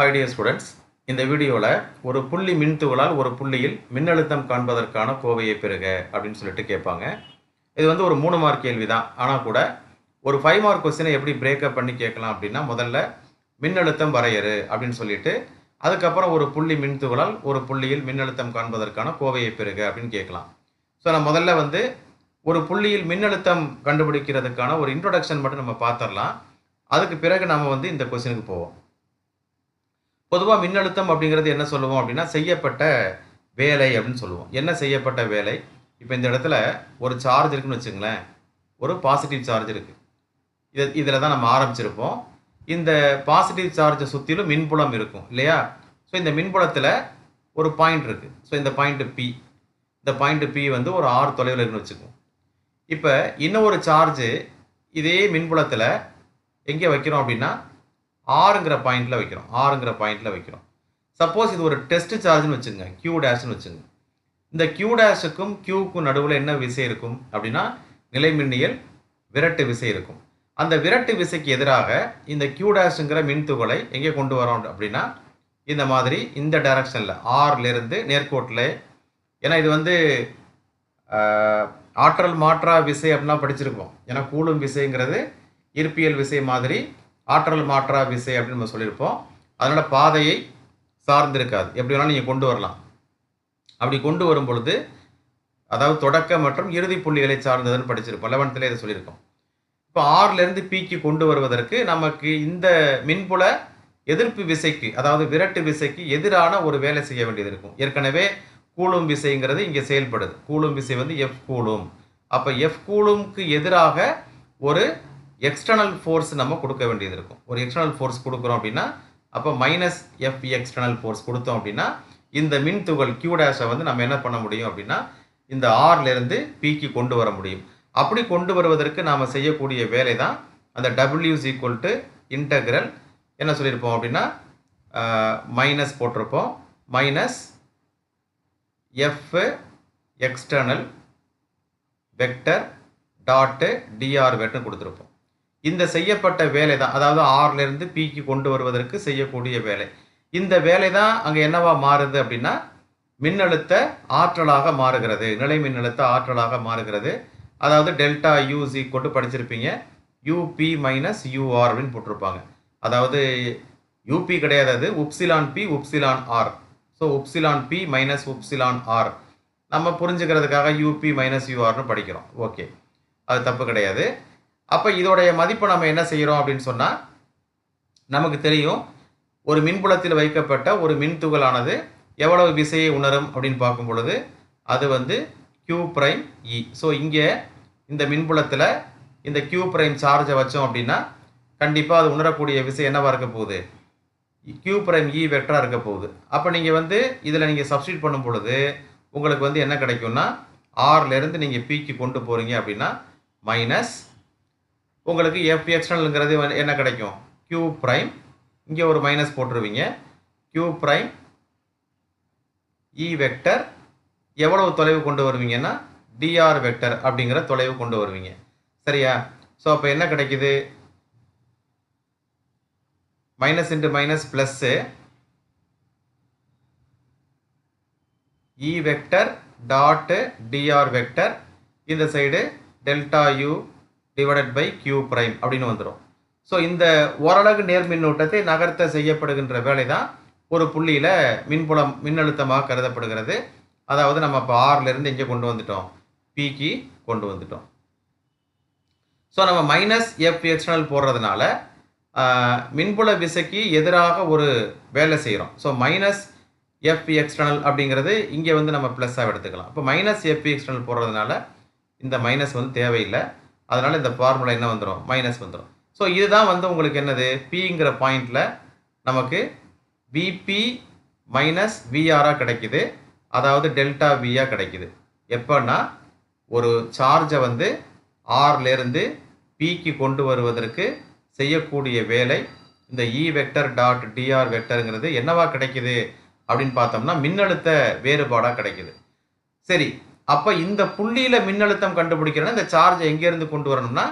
Hi dear students இந்த வீடியோவில் ஒரு புள்ளி மின்துகளால் ஒரு புள்ளியில் மின்னழுத்தம் காண்பதற்கான கோவையை பெறுக அப்படின்னு சொல்லிட்டு கேட்பாங்க. இது வந்து ஒரு மூணு மார்க் கேள்வி தான் ஆனால் கூட ஒரு ஃபைவ் மார்க் கொஸ்டினை எப்படி பிரேக்கப் பண்ணி கேட்கலாம் அப்படின்னா முதல்ல மின்னழுத்தம் வரையறு அப்படின்னு சொல்லிட்டு அதுக்கப்புறம் ஒரு புள்ளி மின்துகளால் ஒரு புள்ளியில் மின்னழுத்தம் காண்பதற்கான கோவையை பெறுக அப்படின்னு கேட்கலாம். ஸோ நான் முதல்ல வந்து ஒரு புள்ளியில் மின்னழுத்தம் கண்டுபிடிக்கிறதுக்கான ஒரு இன்ட்ரொடக்ஷன் மட்டும் நம்ம பார்த்துடலாம். அதுக்கு பிறகு நம்ம வந்து இந்த கொஸ்டினுக்கு போவோம். பொதுவாக மின்னழுத்தம் அப்படிங்கிறது என்ன சொல்லுவோம் அப்படின்னா செய்யப்பட்ட வேலை அப்படின்னு சொல்லுவோம். என்ன செய்யப்பட்ட வேலை? இப்போ இந்த இடத்துல ஒரு சார்ஜ் இருக்குன்னு வச்சுங்களேன். ஒரு பாசிட்டிவ் சார்ஜ் இருக்குது இது இதில் தான் நம்ம ஆரம்பிச்சிருப்போம். இந்த பாசிட்டிவ் சார்ஜை சுற்றிலும் மின்புலம் இருக்கும் இல்லையா? ஸோ இந்த மின்புலத்தில் ஒரு பாயிண்ட் இருக்குது ஸோ இந்த பாயிண்ட்டு பி இந்த பாயிண்ட்டு பி வந்து ஒரு ஆறு தொலைவில் இருக்குன்னு வச்சுக்குவோம். இப்போ இன்னும் ஒரு சார்ஜு இதே மின்புலத்தில் எங்கே வைக்கிறோம் அப்படின்னா ஆறுங்கிற பாயிண்டில் வைக்கிறோம். ஆறுங்கிற பாயிண்டில் வைக்கிறோம். சப்போஸ் இது ஒரு டெஸ்ட் சார்ஜ்னு வச்சுங்க. கியூ டேஷ்னு வச்சுங்க. இந்த கியூ டேஷுக்கும் கியூக்கும் நடுவில் என்ன விசை இருக்கும்? அப்படின்னா நிலைமின்னியல் விரட்டு விசை இருக்கும். அந்த விரட்டு விசைக்கு எதிராக இந்த கியூ டேஷுங்கிற மின்துகளை எங்கே கொண்டு வரோம் அப்படின்னா இந்த மாதிரி இந்த டைரக்ஷனில் ஆர்லேருந்து நேர்கோட்டில். ஏன்னா இது வந்து ஆற்றல் மாற்றா விசை அப்படிலாம் படிச்சிருக்கோம் ஏன்னா கூலும் விசைங்கிறது இருப்பியல் விசை மாதிரி ஆற்றல் மாற்றா விசை அப்படின்னு நம்ம சொல்லியிருப்போம். அதனால் பாதையை சார்ந்திருக்காது. எப்படி வேணாலும் நீங்கள் கொண்டு வரலாம். அப்படி கொண்டு வரும் பொழுது அதாவது தொடக்க மற்றும் இறுதி புள்ளிகளை சார்ந்ததுன்னு படிச்சிருப்போம். லெவன்த்தில் இதை சொல்லியிருக்கோம். இப்போ ஆறுலேருந்து பிக்கு கொண்டு வருவதற்கு நமக்கு இந்த மின்புல எதிர்ப்பு விசைக்கு அதாவது விரட்டு விசைக்கு எதிரான ஒரு வேலை செய்ய வேண்டியது இருக்கும். ஏற்கனவே கூலும் விசைங்கிறது இங்கே செயல்படுது. கூலும் விசை வந்து எஃப் கூலும் அப்போ எஃப் கூலும்க்கு எதிராக ஒரு எக்ஸ்டர்னல் ஃபோர்ஸ் நம்ம கொடுக்க வேண்டியது இருக்கும். ஒரு எக்ஸ்டர்னல் ஃபோர்ஸ் கொடுக்குறோம் அப்படின்னா அப்போ மைனஸ் எஃப் எக்ஸ்டர்னல் ஃபோர்ஸ் கொடுத்தோம் அப்படின்னா இந்த மின் துகள் கியூ டேஷை வந்து நம்ம என்ன பண்ண முடியும் அப்படின்னா இந்த ஆர்லேருந்து பிக்கு கொண்டு வர முடியும். அப்படி கொண்டு வருவதற்கு நாம் செய்யக்கூடிய வேலை தான் அந்த டபிள்யூஸ் ஈக்குவல் டு இன்டகிரல் என்ன சொல்லியிருப்போம் அப்படின்னா மைனஸ் போட்டிருப்போம். Minus F external vector dot d r வெட்னு கொடுத்துருப்போம். இந்த செய்யப்பட்ட வேலை தான் அதாவது ஆர்லேருந்து பிக்கு கொண்டு வருவதற்கு செய்யக்கூடிய வேலை. இந்த வேலை தான் அங்கே என்னவா மாறுது அப்படின்னா மின்னழுத்த ஆற்றலாக மாறுகிறது. நிலை மின்னழுத்த ஆற்றலாக மாறுகிறது. அதாவது டெல்டா யூசி கொண்டு படிச்சிருப்பீங்க. யூபி மைனஸ் யூஆர் அப்படின்னு போட்டிருப்பாங்க. அதாவது யூபி கிடையாது அது. Upsilon P upsilon R so upsilon P minus upsilon R நம்ம புரிஞ்சுக்கிறதுக்காக யூபி மைனஸ் யூஆர்னு படிக்கிறோம். ஓகே அது தப்பு கிடையாது. அப்போ இதோடைய மதிப்பை நம்ம என்ன செய்கிறோம் அப்படின்னு சொன்னால் நமக்கு தெரியும் ஒரு மின்புலத்தில் வைக்கப்பட்ட ஒரு மின்துகளானது எவ்வளவு விசையை உணரும் அப்படின்னு பார்க்கும் பொழுது அது வந்து கியூ பிரைம் இ ஸோ இங்கே இந்த மின்புலத்தில் இந்த கியூ பிரைம் சார்ஜை வச்சோம் அப்படின்னா கண்டிப்பாக அது உணரக்கூடிய விசை என்னவா இருக்க போகுது? கியூ பிரைம் இ வெக்டராக இருக்க போகுது. அப்போ நீங்கள் வந்து இதில் நீங்கள் சப்ஸ்டியூட் பண்ணும் பொழுது உங்களுக்கு வந்து என்ன கிடைக்கும்னா ஆர்லேருந்து நீங்கள் பிக்கு கொண்டு போகிறீங்க அப்படின்னா மைனஸ் உங்களுக்கு எஃப் எக்ஸ்டர்னலுங்கிறது என்ன கிடைக்கும்? க்யூ ப்ரைம் இங்கே ஒரு மைனஸ் போட்டுருவீங்க. க்யூ ப்ரைம் இ வெக்டர் எவ்வளவு தொலைவு கொண்டு வருவீங்கன்னா டிஆர் வெக்டர் அப்படிங்கிற தொலைவு கொண்டு வருவீங்க. சரியா? ஸோ அப்போ என்ன கிடைக்குது? Minus into minus plus E vector dot d r vector இந்த side delta U divided by Q prime அப்படின்னு வந்துடும் ஸோ இந்த ஓரளவு நேர் மின்னூட்டத்தை நகர்த்த செய்யப்படுகின்ற வேலை தான் ஒரு புள்ளியில் மின்புலம் மின்னழுத்தமாக கருதப்படுகிறது. அதாவது நம்ம இப்போ ஆறிலிருந்து எங்கே கொண்டு வந்துட்டோம். பிக்கு கொண்டு வந்துட்டோம். ஸோ நம்ம மைனஸ் எஃப் எக்ஸ்டர்னல் போடுறதுனால மின்புல விசைக்கு எதிராக ஒரு வேலை செய்கிறோம் ஸோ மைனஸ் எஃப் எக்ஸ்டர்னல் அப்படிங்கிறது இங்கே வந்து நம்ம ப்ளஸ்ஸாக எடுத்துக்கலாம். இப்போ மைனஸ் எஃப் எக்ஸ்டர்னல் போடுறதுனால இந்த மைனஸ் வந்து தேவையில்லை. அதனால் இந்த ஃபார்முலா என்ன வந்துடும் மைனஸ் வந்துடும் ஸோ இதுதான் வந்து உங்களுக்கு என்னது? பிங்கிற பாயிண்டில் நமக்கு விபி மைனஸ் விஆராக கிடைக்குது. அதாவது டெல்டா விஆ கிடைக்குது. எப்போன்னா ஒரு சார்ஜை வந்து ஆர்லேருந்து பிக்கு கொண்டு வருவதற்கு செய்யக்கூடிய வேலை இந்த E vector dot d r வெக்டருங்கிறது என்னவா கிடைக்குது? அப்படின்னு பார்த்தோம்னா மின்னழுத்த வேறுபாடாக கிடைக்குது. சரி அப்போ இந்த புள்ளியில் மின்னழுத்தம் கண்டுபிடிக்கிறோன்னா இந்த சார்ஜை எங்கேருந்து கொண்டு வரணும்னா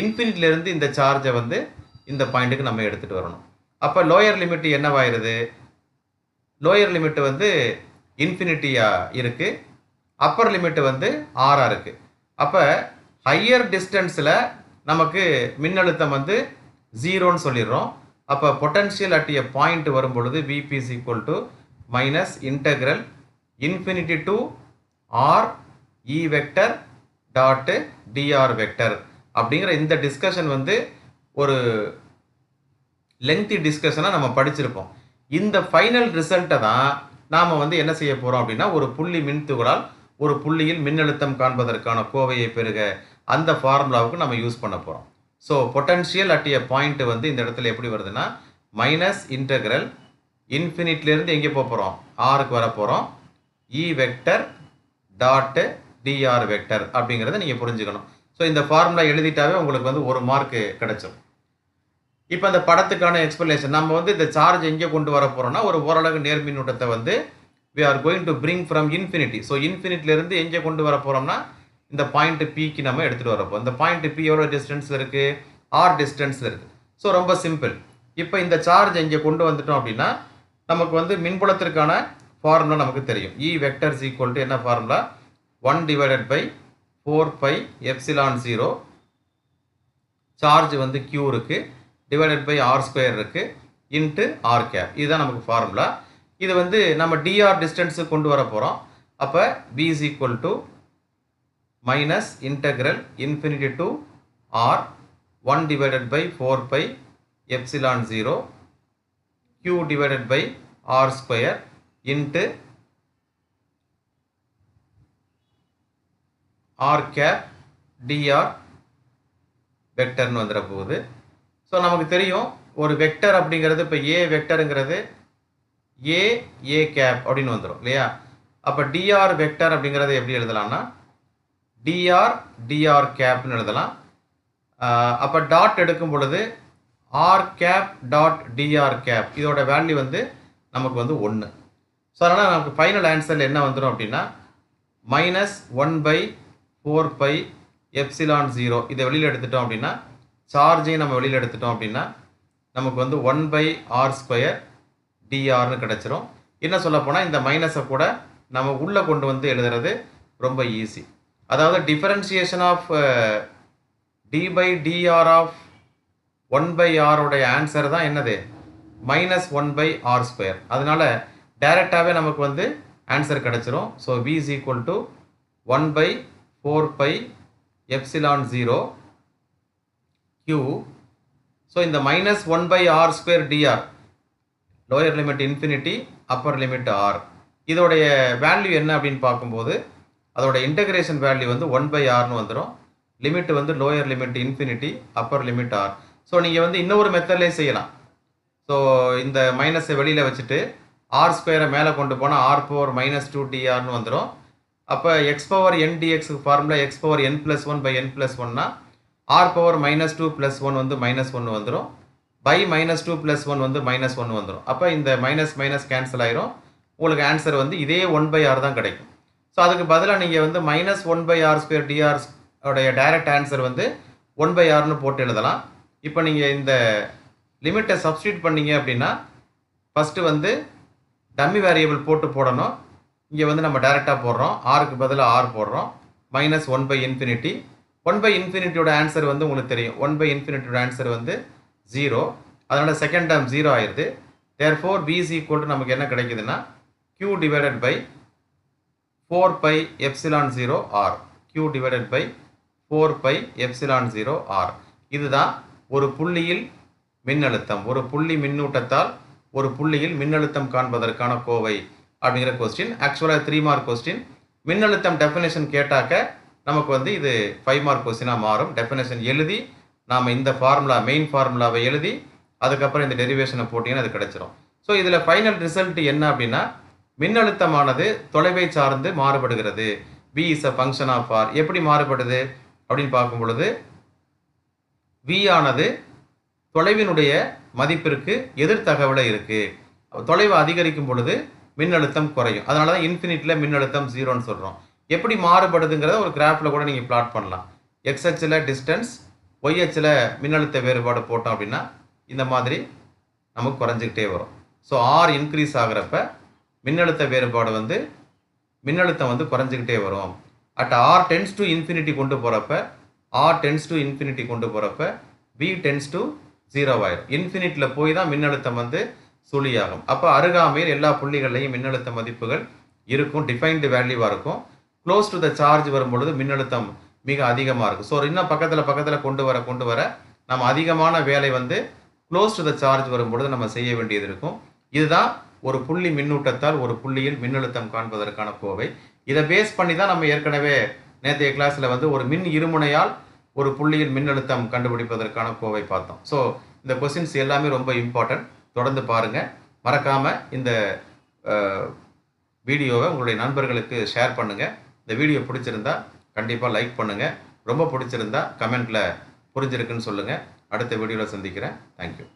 இன்ஃபினிட்லேருந்து இந்த சார்ஜை வந்து இந்த பாயிண்ட்டுக்கு நம்ம எடுத்துகிட்டு வரணும். அப்போ லோயர் லிமிட் என்னவாயிருது? லோயர் லிமிட் வந்து இன்ஃபினிட்டியாக இருக்குது அப்பர் லிமிட் வந்து ஆறாக இருக்குது அப்போ ஹையர் டிஸ்டன்ஸில் நமக்கு மின்னழுத்தம் வந்து ஜீரோன்னு சொல்லிடுறோம். அப்போ பொட்டன்ஷியல் அட் எ பாயிண்ட் வரும் பொழுது V P equal to minus integral infinity to R E vector dot d r vector அப்படிங்கிற இந்த டிஸ்கஷன் வந்து ஒரு லெங்தி டிஸ்கஷனாக நம்ம படிச்சிருப்போம். இந்த ஃபைனல் ரிசல்ட்டை தான் நாம் வந்து என்ன செய்ய போகிறோம் அப்படின்னா ஒரு புள்ளி மின்துகளால் ஒரு புள்ளியில் மின்னழுத்தம் காண்பதற்கான கோவையை பெருக அந்த ஃபார்முலாவுக்கு நம்ம யூஸ் பண்ண போகிறோம் so potential at a point வந்து இந்த இடத்துல எப்படி வருதுன்னா மைனஸ் இன்டெக்ரல் இன்ஃபினிட்லேருந்து எங்கே போக போகிறோம் ஆருக்கு வர போகிறோம் E e vector dot d r vector அப்படிங்கிறத நீங்கள் புரிஞ்சுக்கணும். ஸோ இந்த ஃபார்முலா எழுதிட்டாவே உங்களுக்கு வந்து ஒரு மார்க் கிடைச்சிடும் இப்போ அந்த படத்துக்கான எக்ஸ்பிளேஷன் நம்ம வந்து இந்த சார்ஜ் எங்கே கொண்டு வர போகிறோம்னா ஒரு ஓரளவு நேர்மின்னூட்டத்தை வந்து we are going to bring from infinity so இன்ஃபினிட்டிலேருந்து எங்கே கொண்டு வர போகிறோம்னா இந்த பாயிண்ட் பிக்கு நம்ம எடுத்துகிட்டு வரப்போம் இந்த பாயிண்ட் பி எவ்வளோ டிஸ்டன்ஸில் இருக்குது ஆர் டிஸ்டன்ஸில் இருக்குது ஸோ ரொம்ப சிம்பிள் இப்போ இந்த சார்ஜ் இங்கே கொண்டு வந்துட்டோம் அப்படின்னா நமக்கு வந்து மின்புலத்திற்கான ஃபார்முலா நமக்கு தெரியும். இ வெக்டர்ஸ் ஈக்குவல் டு என்ன formula one divided by four pi epsilon zero charge வந்து கியூ இருக்குது டிவைடட் பை ஆர் ஸ்கொயர் இருக்குது இன்ட்டு ஆர் கேப் இதுதான் நமக்கு ஃபார்முலா இது வந்து நம்ம டிஆர் டிஸ்டன்ஸு கொண்டு வர போகிறோம் அப்போ P is equal to minus integral infinity to R one divided by four pi epsilon zero Q divided by R square into R cap d r வெக்டர்னு வந்துட போகுது. ஸோ நமக்கு தெரியும் ஒரு வெக்டர் அப்படிங்கிறது இப்போ ஏ வெக்டருங்கிறது ஏ ஏ கேப் அப்படின்னு வந்துடும் இல்லையா? அப்போ டிஆர் வெக்டர் அப்படிங்கிறத எப்படி எழுதலாம்னா டிஆர் டிஆர் கேப்னு எழுதலாம். அப்போ டாட் எடுக்கும் பொழுது R cap dot d r cap இதோட வேல்யூ வந்து நமக்கு வந்து ஒன்று ஸோ அதனால் நமக்கு ஃபைனல் ஆன்சரில் என்ன வந்துடும் அப்படின்னா minus one by four pi epsilon zero இதை வெளியில் எடுத்துட்டோம் அப்படின்னா சார்ஜையும் நம்ம வெளியில் எடுத்துட்டோம் அப்படின்னா நமக்கு வந்து ஒன் பை ஆர் ஸ்கொயர் டிஆர்னு கிடச்சிரும். என்ன சொல்ல போனால் இந்த மைனஸை கூட நம்ம உள்ளே கொண்டு வந்து எழுதுறது ரொம்ப ஈஸி அதாவது differentiation of D by d r of one by ஆரோடைய answer தான் என்னது? Minus one by R square அதனால் டைரெக்டாகவே நமக்கு வந்து ஆன்சர் கிடச்சிரும். So V is equal to one by four pi epsilon zero Q so இந்த minus one by R square d r lower limit infinity upper limit R இதோடைய value என்ன அப்படின்னு பார்க்கும்போது அதோட இன்டகிரேஷன் வேல்யூ வந்து ஒன் பை ஆர்னு வந்துடும் limit வந்து lower limit infinity upper limit R so நீங்கள் வந்து இன்னொரு மெத்தட்லேயே செய்யலாம். ஸோ இந்த மைனஸை வெளியில் வச்சுட்டு ஆர் ஸ்கொயரை மேலே கொண்டு போனால் ஆர் பவர் மைனஸ் டூ டிஆர்னு வந்துடும் அப்போ X power N டிஎக்ஸுக்கு formula X power N plus one by N plus ஒன்னா R power minus two plus one வந்து மைனஸ் ஒன்று வந்துடும் by minus two plus one வந்து மைனஸ் ஒன்று வந்துடும் அப்போ இந்த மைனஸ் மைனஸ் கேன்சல் ஆயிரும். உங்களுக்கு ஆன்சர் வந்து இதே ஒன் பை ஆர் தான் கிடைக்கும். ஸோ அதுக்கு பதிலாக நீங்கள் வந்து minus one by R square d r உடைய டைரக்ட் ஆன்சர் வந்து ஒன் பை ஆர்னு போட்டு எழுதலாம். இப்போ நீங்கள் இந்த லிமிட்டை சப்ஸ்டியூட் பண்ணீங்க அப்படின்னா ஃபஸ்ட்டு வந்து டம்மி வேரியபிள் போட்டு போடணும். இங்கே வந்து நம்ம டைரெக்டாக போடுறோம். ஆருக்கு பதிலாக ஆர் போடுறோம். Minus one by infinity one by இன்ஃபினிட்டியோட answer வந்து உங்களுக்கு தெரியும். ஒன் பை இன்ஃபினிட்டியோட ஆன்சர் வந்து ஜீரோ அதனால் செகண்ட் டேர்ம் ஜீரோ ஆயிடுது தேர் ஃபோர் பிசி ஈக்குவல் நமக்கு என்ன கிடைக்குதுன்னா Q divided by four pi epsilon zero R Q divided by four pi epsilon zero R இதுதான் ஒரு புள்ளியில் மின்னழுத்தம். ஒரு புள்ளி மின்னூட்டத்தால் ஒரு புள்ளியில் மின்னழுத்தம் காண்பதற்கான கோவை அப்படிங்கிற கொஸ்டின் ஆக்சுவலாக த்ரீ மார்க் கொஸ்டின் மின்னழுத்தம் டெஃபினேஷன் கேட்டாக்க நமக்கு வந்து இது ஃபைவ் மார்க் கொஸ்டினாக மாறும். டெஃபினேஷன் எழுதி நாம் இந்த ஃபார்முலா மெயின் ஃபார்முலாவை எழுதி அதுக்கப்புறம் இந்த டெரிவேஷனை போட்டிங்கன்னா அது கிடச்சிரும். ஸோ இதில் ஃபைனல் ரிசல்ட் என்ன அப்படின்னா மின்னழுத்தமானது தொலைவை சார்ந்து மாறுபடுகிறது. V is a function of R எப்படி மாறுபடுது? அப்படின்னு பார்க்கும் பொழுது வி ஆனது தொலைவினுடைய மதிப்பிற்கு எதிர் தகவலை இருக்குது தொலைவு அதிகரிக்கும் பொழுது மின்னழுத்தம் குறையும். அதனால தான் இன்ஃபினிட்டில் மின்னழுத்தம் ஜீரோன்னு சொல்கிறோம் எப்படி மாறுபடுதுங்கிறத ஒரு கிராஃபில் கூட நீங்கள் பிளாட் பண்ணலாம். எக்ஸ்எச்சில் டிஸ்டன்ஸ் ஒய்எச்சில் மின்னழுத்த வேறுபாடு போட்டோம் அப்படின்னா இந்த மாதிரி நமக்கு குறைஞ்சிக்கிட்டே வரும். ஸோ ஆர் இன்க்ரீஸ் ஆகிறப்ப மின்னழுத்த வேறுபாடு வந்து மின்னழுத்தம் வந்து குறைஞ்சிக்கிட்டே வரும். At R tends to infinity கொண்டு போகிறப்ப ஆர் டென்ஸ் டு இன்ஃபினிட்டி கொண்டு போகிறப்ப வி டென்ஸ் டு ஜீரோ ஆயிரும் இன்ஃபினிட்டியில் போய் தான் மின்னழுத்தம் வந்து சுழியாகும். அப்போ அருகாமையில் எல்லா புள்ளிகள்லையும் மின்னழுத்த மதிப்புகள் இருக்கும். டிஃபைன்டு வேல்யூவாக இருக்கும். க்ளோஸ் டு த சார்ஜ் வரும்பொழுது மின்னழுத்தம் மிக அதிகமாக இருக்கும். ஸோ இன்னும் பக்கத்தில் பக்கத்தில் கொண்டு வர கொண்டு வர நம்ம அதிகமான வேலை வந்து க்ளோஸ் டு த சார்ஜ் வரும்பொழுது நம்ம செய்ய வேண்டியது இருக்கும். இதுதான் ஒரு புள்ளி மின்னூட்டத்தால் ஒரு புள்ளியில் மின்னழுத்தம் காண்பதற்கான கோவை. இதை பேஸ் பண்ணி தான் நம்ம ஏற்கனவே நேற்றைய கிளாஸில் வந்து ஒரு மின் இருமுனையால் ஒரு புள்ளியின் மின்னழுத்தம் கண்டுபிடிப்பதற்கான கோவை பார்த்தோம். ஸோ இந்த கொஸ்டின்ஸ் எல்லாமே ரொம்ப இம்பார்ட்டன்ட் தொடர்ந்து பாருங்கள் மறக்காமல் இந்த வீடியோவை உங்களுடைய நண்பர்களுக்கு ஷேர் பண்ணுங்கள் இந்த வீடியோ பிடிச்சிருந்தா கண்டிப்பாக லைக் பண்ணுங்கள் ரொம்ப பிடிச்சிருந்தா கமெண்ட்டில் புரிஞ்சிருக்குன்னு சொல்லுங்கள் அடுத்த வீடியோவில் சந்திக்கிறேன். தேங்க்யூ